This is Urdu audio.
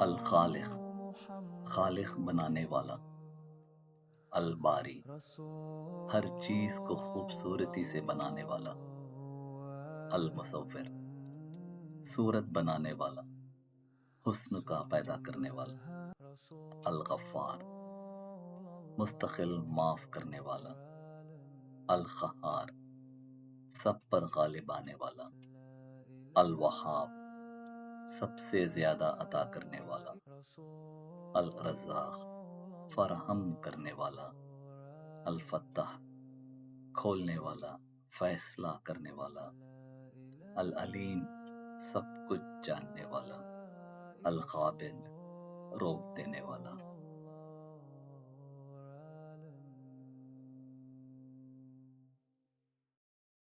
الخالق، خالق بنانے والا۔ الباری، ہر چیز کو خوبصورتی سے بنانے والا۔ المصور، صورت بنانے والا، حسن کا پیدا کرنے والا۔ الغفار، مستقل معاف کرنے والا۔ الخہار، سب پر غالب آنے والا۔ الوہاب سب سے زیادہ عطا کرنے والا الرزاق فراہم کرنے والا، الفتح، کھولنے والا، فیصلہ کرنے والا، العلیم، سب کچھ جاننے والا القابل روک دینے والا